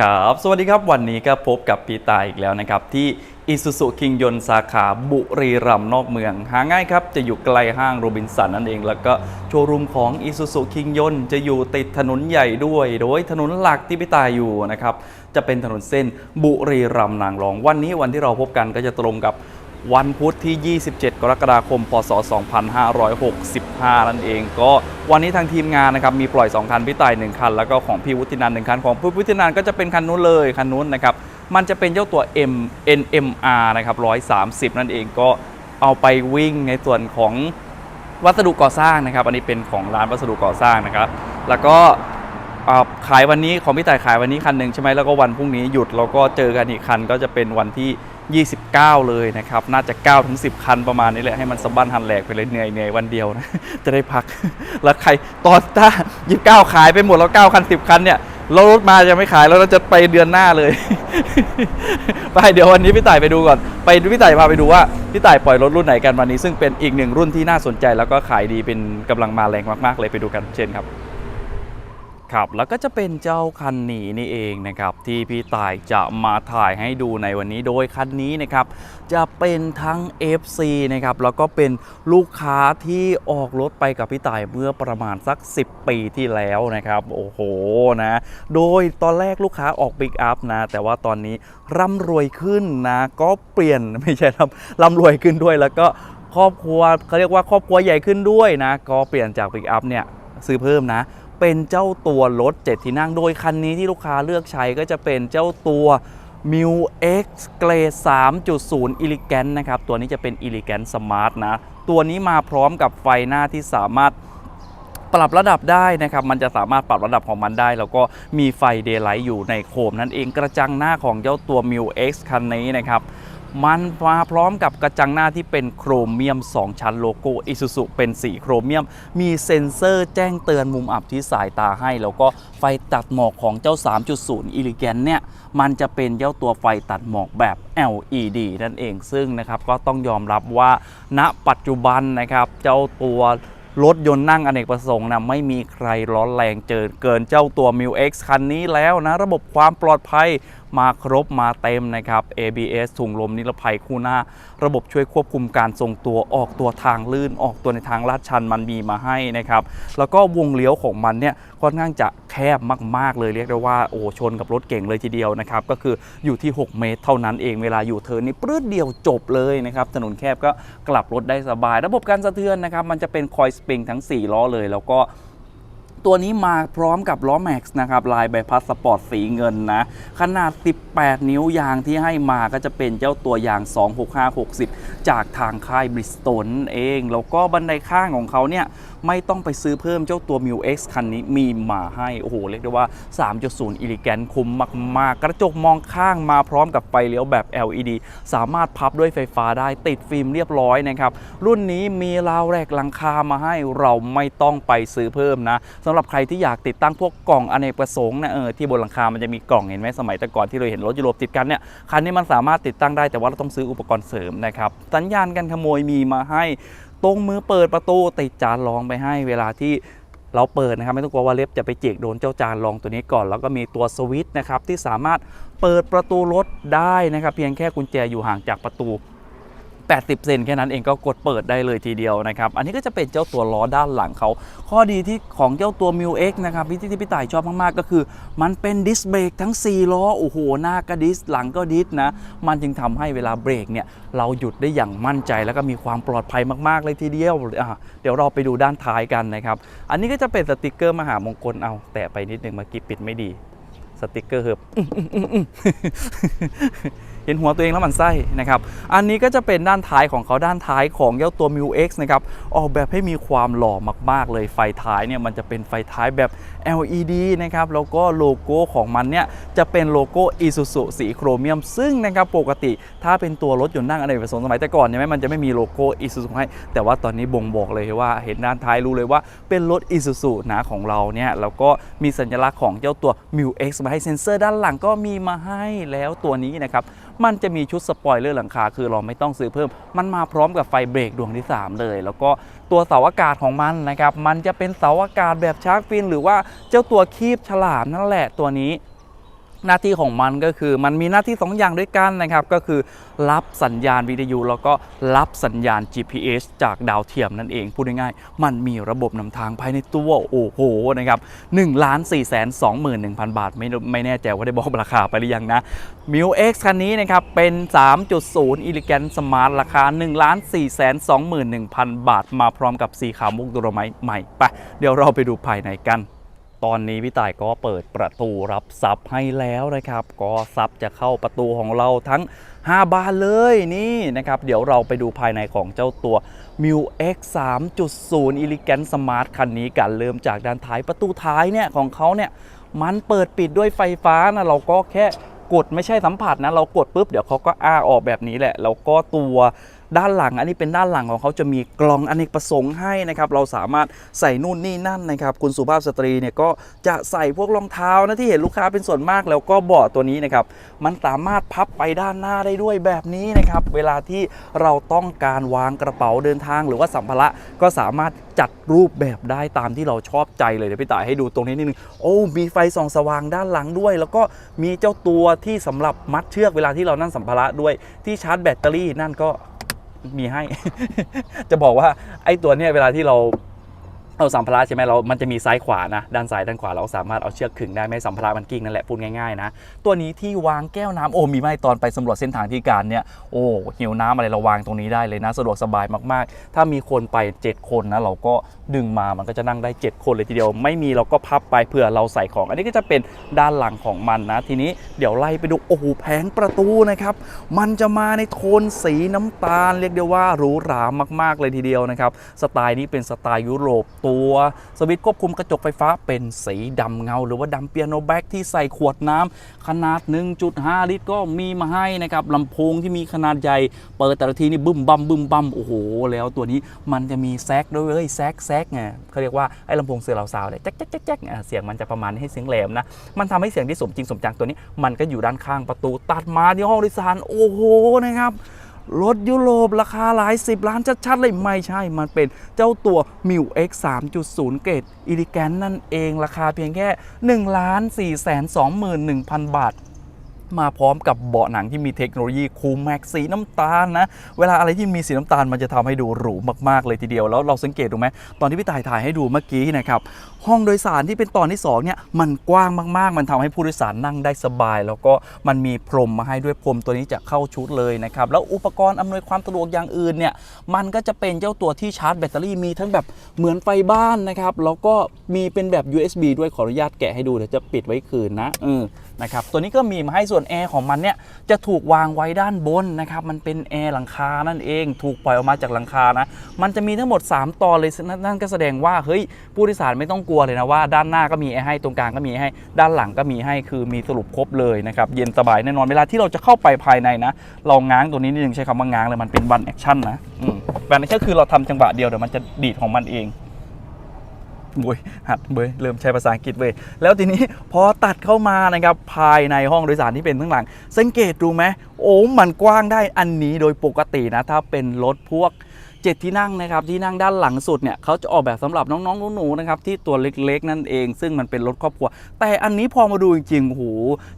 ครับ สวัสดีครับ วันนี้ก็พบกับพี่ตายอีกแล้วนะครับ ที่อิสุสุคิงยนสาขาบุรีรัมย์นอกเมือง หาง่ายครับ จะอยู่ใกล้ห้างโรบินสันนั่นเอง แล้วก็โชว์รูมของอิสุสุคิงยนจะอยู่ติดถนนใหญ่ด้วย โดยถนนหลักที่พี่ตายอยู่นะครับ จะเป็นถนนเส้นบุรีรัมย์นางรอง วันนี้วันที่เราพบกันก็จะตรงกับ วันพุธที่ 27 กรกฎาคม พศ 2565 นั่นเอง ก็วันนี้ทางทีมงานนะครับมีปล่อย 2 คันพี่ต่าย1คัน แล้วก็ของพี่วุฒินันท์1คัน ของพี่วุฒินันก็จะเป็นคันนู้นเลยคันนู้นนะครับมันจะเป็นเจ้าตัว M NMR นะครับ130 นั่นเองก็เอาไปวิ่งในส่วนของวัสดุก่อสร้างนะครับ อันนี้เป็นของร้านวัสดุก่อสร้างนะครับ แล้วก็ขายวันนี้ของพี่ต่ายขายวันนี้คันหนึ่งใช่ไหมแล้วก็วันพรุ่งนี้หยุดแล้วก็เจอกันอีกคันก็จะเป็นวันที่ 29 เลยนะครับ น่าจะ 9 ถึง 10 คันประมาณนี้แหละให้มันสะบั้นหันแหลกไปเลยเหนื่อยเหนื่อยวันเดียวนะ จะได้พัก แล้วใครตอนถ้า 29 ขายไปหมดแล้ว 9 คัน 10 คันเนี่ยเรารถมาจะไม่ขายแล้วเราจะไปเดือนหน้าเลย ไปเดี๋ยววันนี้พี่ต่ายไปดูก่อน ไปพี่ต่ายพาไปดูว่าพี่ต่ายปล่อยรถรุ่นไหนกันวันนี้ ซึ่งเป็นอีกหนึ่งรุ่นที่น่าสนใจแล้วก็ขายดีเป็นกำลังมาแรงมากๆเลยไปดูกันเช่นครับ ครับแล้วก็จะเป็นเจ้าคันนี้นี่เองนะครับที่พี่ต่ายจะมาถ่ายให้ดูในวันนี้โดยคันนี้นะครับจะเป็นทั้ง FC นะครับแล้วก็เป็นลูกค้าที่ออกรถไปกับพี่ต่ายเมื่อประมาณสัก 10 ปีที่แล้วนะครับโอ้โหนะโดยตอนแรกลูกค้าออกปิกอัพนะแต่ว่าตอนนี้ร่ำรวยขึ้นนะก็เปลี่ยนไม่ใช่ร่ำร่ำรวยขึ้นด้วย แล้วก็ครอบครัวเขาเรียกว่าครอบครัวใหญ่ขึ้นด้วยนะก็เปลี่ยนจากปิกอัพเนี่ยซื้อเพิ่มนะ เป็นเจ้าตัวรถ7ที่นั่ง โดยคันนี้ที่ลูกค้าเลือกใช้ก็จะเป็นเจ้าตัว m u X Grade 3.0 Elegant นะครับ ตัวนี้จะเป็น Elegant Smart นะ ตัวนี้มาพร้อมกับไฟหน้าที่สามารถปรับระดับได้นะครับ มันจะสามารถปรับระดับของมันได้ แล้วก็มีไฟเดย์ไลท์อยู่ในโคมนั่นเองกระจังหน้าของเจ้าตัว m u X คันนี้นะครับ มันมาพร้อมกับกระจังหน้าที่เป็นโครเมียม 2 ชั้นโลโก้ Isuzu เป็นสีโครเมียม มีเซ็นเซอร์แจ้งเตือนมุมอับที่สายตาให้ แล้วก็ไฟตัดหมอกของเจ้า 3.0 Elegant เนี่ย มันจะเป็นเจ้าตัวไฟตัดหมอกแบบ LED นั่นเองซึ่งนะครับก็ต้องยอมรับว่า ณปัจจุบันนะครับเจ้าตัวรถยนต์นั่งอเนกประสงค์นะไม่มีใครร้อนแรงเจอเกินเจ้าตัว m i X คันนี้แล้วนะ ระบบความปลอดภัยมาครบมาเต็มนะครับ ABS ถุงลมนิรภัยคู่หน้า ระบบช่วยควบคุมการทรงตัวออกตัวทางลื่นออกตัวในทางลาดชันมันมีมาให้นะครับ แล้วก็วงเลี้ยวของมันเนี่ยค่อนข้างจะแคบมาก ๆ เลยเรียกได้ว่าโอ้ชนกับรถเก่งเลยทีเดียวนะครับ ก็คืออยู่ที่ 6 เมตรเท่านั้นเองเวลาอยู่เทินนี่ปลื้ดเดียวจบเลยนะครับถนนแคบก็กลับรถได้สบาย ระบบการสะเทือนนะครับมันจะเป็นคอยสปริงทั้ง 4 ล้อเลย แล้วก็ ตัวนี้มาพร้อมกับล้อแม็กซ์นะครับ ลายใบพัดสปอร์ตสีเงินนะ ขนาด 18 นิ้วยางที่ให้มาก็จะเป็นเจ้าตัวยาง 26560 จากทางค่ายบริสโตนเอง แล้วก็บันไดข้างของเขาเนี่ยไม่ต้องไปซื้อเพิ่มเจ้าตัว m ิว X คันนี้มีมาให้ โอ้โห เรียกได้ว่า 3.0อิลิแกนคุ้มมาก ๆ กระจกมองข้างมาพร้อมกับไฟเลี้ยวแบบ LED สามารถพับด้วยไฟฟ้าได้ติดฟิล์มเรียบร้อยนะครับ รุ่นนี้มีราวแรกหลังคามาให้เราไม่ต้องไปซื้อเพิ่มนะสำหรับใครที่อยากติดตั้งพวกกล่องอเนกประสงค์นะเออที่บนหลังคามันจะมีกล่องเห็นไหมสมัยแต่ก่อนที่เราเห็นรถยุโรปติดกันเนี่ยคันนี้มันสามารถติดตั้งได้แต่ว่าเราต้องซื้ออุปกรณ์เสริมนะครับสัญญาณการขโมยมีมาให้ตรงมือเปิดประตูติดจานรองไปให้เวลาที่เราเปิดนะครับไม่ต้องกลัวว่าเล็บจะไปเจกโดนเจ้าจานรองตัวนี้ก่อน แล้วก็มีตัวสวิตช์นะครับที่สามารถเปิดประตูรถได้นะครับ เพียงแค่กุญแจอยู่ห่างจากประตู 80 เซนแค่นั้นเองก็กดเปิดได้เลยทีเดียวนะครับ อันนี้ก็จะเป็นเจ้าตัวล้อด้านหลังเขา ข้อดีที่ของเจ้าตัว m ิ X นะครับที่ที่พี่ต่ายชอบมากๆ ก็คือ มันเป็นดิสเบรกทั้ง 4 ล้อ โอ้โห หน้าก็ดิสหลังก็ดิสนะ มันจึงทำให้เวลาเบรกเนี่ยเราหยุดได้อย่างมั่นใจแล้วก็มีความปลอดภัยมากๆเลยทีเดียวเดี๋ยวเราไปดูด้านท้ายกันนะครับ อันนี้ก็จะเป็นสติกเกอร์มหามงคลเอา แตะไปนิดนึงเมื่อกี้ปิดไม่ดี สติกเกอร์เหิบ เห็นหัวตัวเองแล้วมันไส้นะครับ อันนี้ก็จะเป็นด้านท้ายของเขาด้านท้ายของเจ้าตัว m ิ X นะครับ ออกแบบให้มีความหล่อมาก ๆ เลยไฟท้ายเนี่ยมันจะเป็นไฟท้ายแบบ LED นะครับ แล้วก็โลโก้ของมันเนี่ยจะเป็นโลโก้ Isuzu สีโครเมียม ซึ่งนะครับปกติถ้าเป็นตัวรถยนต์นั่งอเนกประสงค์สมัยแต่ก่อนใช่ไหมมันจะไม่มีโลโก้ Isuzu ให้ แต่ว่าตอนนี้บ่งบอกเลยว่าเห็นด้านท้ายรู้เลยว่าเป็นรถ Isuzu นะของเราเนี่ยแล้วก็มีสัญลักษณ์ของเจ้าตัว m ิ X มาให้เซ็นเซอร์ด้านหลังก็มีมาให้แล้วตัวนี้นะครับมันจะมีชุดสปอยเลอร์หลังคา คือเราไม่ต้องซื้อเพิ่ม มันมาพร้อมกับไฟเบรกดวงที่ 3 เลย แล้วก็ตัวเสาอากาศของมันนะครับ มันจะเป็นเสาอากาศแบบชาร์กฟิน หรือว่าเจ้าตัวคีบฉลามนั่นแหละตัวนี้ หน้าที่ของมันก็คือ มันมีหน้าที่2ออย่างด้วยกันนะครับ ก็คือรับสัญญาณวิทยุแล้วก็รับสัญญาณ GPS จากดาวเทียมนั่นเองพูดง่ายๆมันมีระบบนำทางภายในตัวโอ้โหนะครับ1ล้าน4 2 1 0 0 0บาทไม่ไม่แน่ใจว่าได้บอกราคาไปหรือยังนะ m i u X คันนี้นะครับเป็น 3.0 Elegant Smart ราคา1ล้าน4 2 1 0 0 0 บาท มาพร้อมกับสีขาวมุกโดโรไมต์ใหม่ไปเดี๋ยวเราไปดูภายในกัน ตอนนี้พี่ต่ายก็เปิดประตูรับซับให้แล้วนะครับ ก็ซับจะเข้าประตูของเราทั้ง 5 บานเลยนี่นะครับ เดี๋ยวเราไปดูภายในของเจ้าตัว m u X 3.0 Elegant Smart คันนี้กันเริ่มจากด้านท้ายประตูท้ายเนี่ยของเขาเนี่ยมันเปิดปิดด้วยไฟฟ้านะเราก็แค่กดไม่ใช่สัมผัสนะเรากดปุ๊บเดี๋ยวเขาก็อ้าออกแบบนี้แหละ แล้วก็ตัวด้านหลัง อันนี้เป็นด้านหลังของเขาจะมีกล่องอเนกประสงค์ให้นะครับ เราสามารถใส่นู่นนี่นั่นนะครับ คุณสุภาพสตรีเนี่ยก็จะใส่พวกรองเท้านะที่เห็นลูกค้าเป็นส่วนมากแล้วก็เบาะตัวนี้นะครับ มันสามารถพับไปด้านหน้าได้ด้วยแบบนี้นะครับ เวลาที่เราต้องการวางกระเป๋าเดินทาง หรือว่าสัมภาระก็สามารถจัดรูปแบบได้ตามที่เราชอบใจเลยเดี๋ยวพี่ต่ายให้ดูตรงนี้นิดนึงโอ้มีไฟส่องสว่างด้านหลังด้วย แล้วก็มีเจ้าตัวที่สำหรับมัดเชือกเวลาที่เรานั่งสัมภาระด้วยที่ชาร์จแบตเตอรี่นั่นก็ มีให้ จะบอกว่าไอ้ตัวเนี้ยเวลาที่เรา เอาสัมภาระใช่ไหมเรา มันจะมีซ้ายขวานะ ด้านซ้ายด้านขวาเราสามารถเอาเชือกขึงได้ไม่ให้สัมภาระมันกิ้งนั่นแหละพูดง่ายๆนะ ตัวนี้ที่วางแก้วน้ำโอ้มีไหมตอนไปสำรวจเส้นทางที่การเนี่ย โอ้หิวน้ำอะไรเราวางตรงนี้ได้เลยนะ สะดวกสบายมากๆ ถ้ามีคนไป 7 คนนะ เราก็ดึงมามันก็จะนั่งได้ 7 คนเลยทีเดียว ไม่มีเราก็พับไปเผื่อเราใส่ของ อันนี้ก็จะเป็นด้านหลังของมันนะ ทีนี้เดี๋ยวไล่ไปดูโอ้โหแผงประตูนะครับ มันจะมาในโทนสีน้ำตาล เรียกได้ว่าหรูหรามากๆเลยทีเดียวนะครับ สไตล์นี้เป็นสไตล์ยุโรปตัวสวิตช์ควบคุมกระจกไฟฟ้าเป็นสีดำเงา หรือว่าดำเปียโนแบ็กที่ใส่ขวดน้ำขนาด 1.5 ลิตร ก็มีมาให้นะครับลำโพงที่มีขนาดใหญ่ เปิดแต่ละทีนี่บึ้มบัมบึ้มบัมโอ้โห แล้วตัวนี้มันจะมีแซกด้วยเว้ยแซกแซกไงเขาเรียกว่าไอ้ลำโพงเสือเหลาซาวเนี่ยแจ๊กแจ๊กแจ๊กเสียงมันจะประมาณให้เสียงแหลมนะมันทำให้เสียงที่สมจริงสมจังตัวนี้ มันก็อยู่ด้านข้างประตูตัดมาที่ห้องโดยสารโอ้โหนะครับ รถยุโรปราคาหลาย 10 ล้านชัดๆ เลย ไม่ใช่มันเป็นเจ้าตัว m i u X 3.0 เกรดอิลิแกนนั่นเองราคาเพียงแค่1ล้าน4 2 1 0 0 0 บาท มาพร้อมกับเบาะหนังที่มีเทคโนโลยีคูลแม็กสีน้ำตาลนะ เวลาอะไรที่มีสีน้ำตาลมันจะทำให้ดูหรูมากๆเลยทีเดียว แล้วเราสังเกตดูไหมตอนที่พี่ต่ายถ่ายให้ดูเมื่อกี้นะครับห้องโดยสารที่เป็นตอนที่2เนี่ยมันกว้างมากๆ มันทำให้ผู้โดยสารนั่งได้สบาย แล้วก็มันมีพรมมาให้ด้วยพรมตัวนี้จะเข้าชุดเลยนะครับแล้วอุปกรณ์อำนวยความสะดวกอย่างอื่นเนี่ยมันก็จะเป็นเจ้าตัวที่ชาร์จแบตเตอรี่มีทั้งแบบเหมือนไฟบ้านนะครับแล้วก็มีเป็นแบบ USB ด้วยขออนุญาตแกะให้ดูเดี๋ยวจะปิดไว้คืนนะเออ นะครับตัวนี้ก็มีมาให้ส่วนแอร์ของมันเนี่ยจะถูกวางไว้ด้านบนนะครับมันเป็นแอร์หลังคานั่นเอง ถูกปล่อยออกมาจากหลังคานะมันจะมีทั้งหมด 3 ตอนเลยนั่นนั่นก็แสดงว่าเฮ้ยผู้โดยสารไม่ต้องกลัวเลยนะว่าด้านหน้าก็มีแอร์ให้ตรงกลางก็มีให้ด้านหลังก็มีให้คือมีสรุปครบเลยนะครับเย็นสบายแน่นอนเวลาที่เราจะเข้าไปภายในนะ เราง้างตัวนี้นิดนึงใช้คำว่าง้างเลยมันเป็นวันแอคชั่นนะวันแอคชั่นคือเราทำจังหวะเดียวเดี๋ยวมันจะดีดของมันเอง บวยหัดเบยเริ่มใช้ภาษาอังกฤษเว้ยแล้วทีนี้พอตัดเข้ามานะครับภายในห้องโดยสารที่เป็นข้างหลัง สังเกตดูไหมโอ้มันกว้างได้อันนี้โดยปกตินะถ้าเป็นรถพวก 7 ที่นั่งนะครับที่นั่งด้านหลังสุดเนี่ยเขาจะออกแบบสำหรับน้องๆหนูๆนะครับที่ตัวเล็กๆ นั่นเอง ซึ่งมันเป็นรถครอบครัว แต่อันนี้พอมาดูจริงๆโอ้โห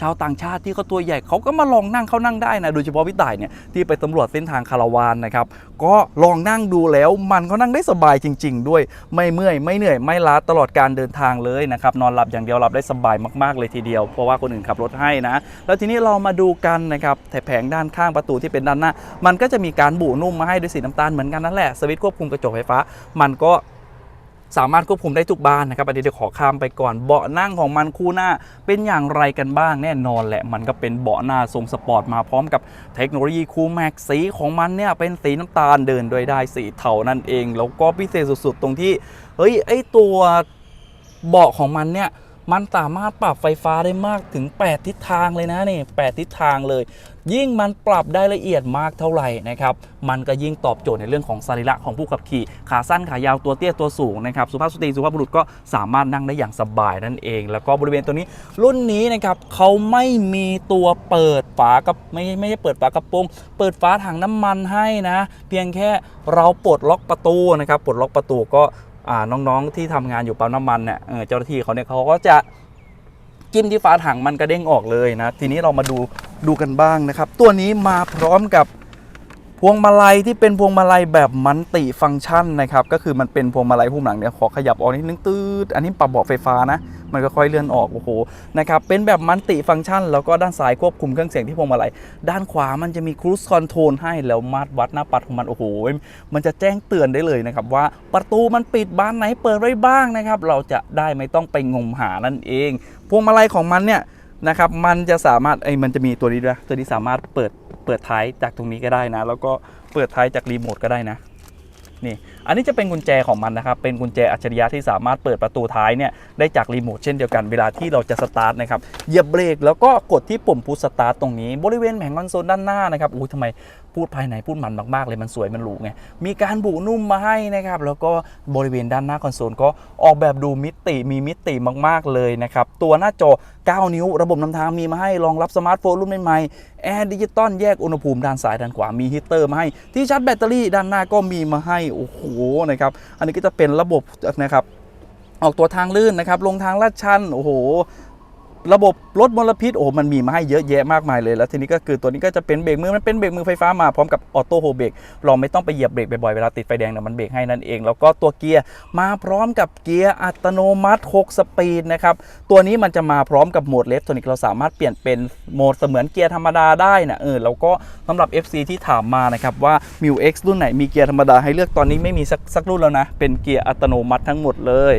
ชาวต่างชาติที่เขาตัวใหญ่เขาก็มาลองนั่งเขานั่งได้นะโดยเฉพาะพี่ต่ายเนี่ยที่ไปตำรวจเส้นทางคาราวานนะครับก็ลองนั่งดูแล้วมันก็นั่งได้สบายจริง ๆ ด้วยไม่เมื่อยไม่เหนื่อยไม่ล้าตลอดการเดินทางเลยนะครับนอนหลับอย่างเดียวหลับได้สบายมากๆเลยทีเดียว เพราะว่าคนอื่นขับรถให้นะแล้วทีนี้เรามาดูกันนะครับแถแผงด้านข้างประตูที่เป็นด้านหน้า มันก็จะมีการบุนุ่มมาให้ด้วยสีน้ำตาลเหมือนกันนันแหละสวิตช์ควบคุมกระจกไฟฟ้า มันก็สามารถควบคุมได้ทุกบ้านนะครับอันนี้เดี๋ยวขอข้ามไปก่อนเบาะนั่งของมันคู่หน้า เป็นอย่างไรกันบ้างแน่นอนแหละ มันก็เป็นเบาะหน้าทรงสปอร์ตมาพร้อมกับเทคโนโลยีคูลแม็กสีของมันเนี่ยเป็นสีน้ำตาลเดินโดยได้สีเทานั่นเอง แล้วก็พิเศษสุดๆ ตรงที่ เฮ้ยไอตัวเบาะของมันเนี่ย มันสามารถปรับไฟฟ้าได้มากถึง 8 ทิศทางเลยนะนี่8ทิศทางเลย ยิ่งมันปรับได้ละเอียดมากเท่าไหร่นะครับมันก็ยิ่งตอบโจทย์ในเรื่องของสรีระของผู้ขับขี่ ขาสั้นขายาวตัวเตี้ยตัวสูงนะครับสุภาพสตรีสุภาพบุรุษก็สามารถนั่งได้อย่างสบายนั่นเอง แล้วก็บริเวณตัวนี้รุ่นนี้นะครับเขาไม่มีตัวเปิดฝากระไม่ไม่ใช่เปิดฝากระโปรงเปิดฝาถังน้ำมันให้นะ เพียงแค่เราปลดล็อกประตูนะครับปลดล็อกประตูก็ น้องๆที่ทำงานอยู่ปั๊มน้ำมันเนี่ยเออเจ้าหน้าที่เขาเนี่ยเขาก็จะจิ้มที่ฝาถังมันกระเด้งออกเลยนะ ทีนี้เรามาดูดูกันบ้างนะครับ ตัวนี้มาพร้อมกับพวงมาลัยที่เป็นพวงมาลัยแบบมันติฟังก์ชันนะครับ ก็คือมันเป็นพวงมาลัยหุ้มหลังเนี่ยขอขยับออกนิดนึงตืดอันนี้ปรับเบาะไฟฟ้านะ มันก็ค่อยเลื่อนออกโอ้โหนะครับเป็นแบบมันติฟังก์ชัน แล้วก็ด้านซ้ายควบคุมเครื่องเสียงที่พวงมาลัยด้านขวามันจะมีครู e คอนโทรลให้แล้วมาตรวัดหน้าปัดของมันโอ้โหมันจะแจ้งเตือนได้เลยนะครับว่าประตูมันปิดบ้านไหนเปิดไว้บ้างนะครับเราจะได้ไม่ต้องไปงมหานั่นเอง พวงมาลัยของมันเนี่ยนะครับมันจะสามารถไอ้มันจะมีตัวนี้ด้วยตัวนี้สามารถเปิดเปิดท้ายจากตรงนี้ก็ได้นะ แล้วก็เปิดท้ายจากรีโมทก็ได้นะนี่อันนี้จะเป็นกุญแจของมันนะครับ เป็นกุญแจอัจฉริยะที่สามารถเปิดประตูท้ายเนี่ยได้จากรีโมทเช่นเดียวกันเวลาที่เราจะสตาร์ทนะครับเหยียบเบรกแล้วก็กดที่ปุ่มพุชสตาร์ทตรงนี้บริเวณแผงคอนโซลด้านหน้านะครับอุ้ยทำไมพูดภายในพูดมันมากๆเลยมันสวยมันหรูไงมีการบุนุ่มมาให้นะครับแล้วก็บริเวณด้านหน้าคอนโซลก็ออกแบบดูมิติมีมิติมากๆเลยนะครับตัวหน้าจอ 9 นิ้ว ระบบนำทางมีมาให้รองรับสมาร์ทโฟนรุ่นใหม่ๆแอร์ดิจิตอลแยกอุณหภูมิด้านซ้ายด้านขวามีฮีเตอร์มาให้ที่ชาร์จแบตเตอรี่ด้านหน้าก็มีมาให้โอ้โหนะครับ อันนี้ก็จะเป็นระบบนะครับออกตัวทางลื่นนะครับ ลงทางลาดชัน โอ้โห ระบบลดมลพิษโอ้มันมีมาให้เยอะแยะมากมายเลย แล้วทีนี้ก็คือตัวนี้ก็จะเป็นเบรกมือมันเป็นเบรกมือไฟฟ้ามาพร้อมกับออโต้โฮเบรกเราไม่ต้องไปเหยียบเบรกบ่อยๆเวลาติดไฟแดงเนี่ยมันเบรกให้นั่นเอง แล้วก็ตัวเกียร์มาพร้อมกับเกียร์อัตโนมัติ 6 สปีดนะครับตัวนี้มันจะมาพร้อมกับโหมดเลฟโทนิกเราสามารถเปลี่ยนเป็นโหมดเสมือนเกียร์ธรรมดาได้นะเออแล้วก็สำหรับ FC ที่ถามมานะครับว่า m ิว X รุ่นไหนมีเกียร์ธรรมดาให้เลือกตอนนี้ไม่มีสักสักรุ่นแล้วนะเป็นเกียร์อัตโนมัติทั้งหมดเลย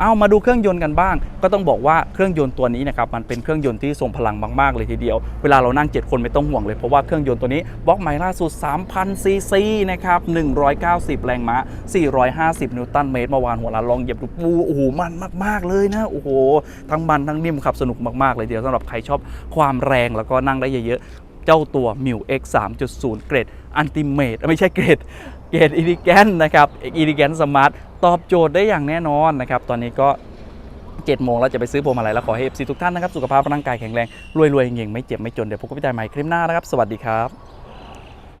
เอามาดูเครื่องยนต์กันบ้าง ก็ต้องบอกว่าเครื่องยนต์ตัวนี้นะครับมันเป็นเครื่องยนต์ที่ทรงพลังมากๆเลยทีเดียว เวลาเรานั่ง 7 คนไม่ต้องห่วงเลยเพราะว่าเครื่องยนต์ตัวนี้บล็อกใหม่ล่าสุด 3,000 ซีซีนะครับ 190 แรงม้า 450 นิวตันเมตรเมื่อวานหัวลาลองเหยียบดูปูโอ้โหมันมาก ๆเลยนะโอ้โหทั้งมันทั้งนิ่มขับสนุกมากๆเลยเดียวสำหรับใครชอบความแรงแล้วก็นั่งได้เยอะๆเจ้าตัว m ิว X 3.0 เกรดอันติเมตไม่ใช่เกรดเกรดอีดิแกนนะครับอีดิแกนสมาร์ท ตอบโจทย์ได้อย่างแน่นอนนะครับ ตอนนี้ก็7โมงแล้วจะไปซื้อพวงมาลัยแล้วขอให้ FC ทุกท่านนะครับ สุขภาพร่างกายแข็งแรง รวยๆเก่งๆไม่เจ็บ ไม่จน เดี๋ยวพบกันใหม่คลิปหน้านะครับ สวัสดีครับ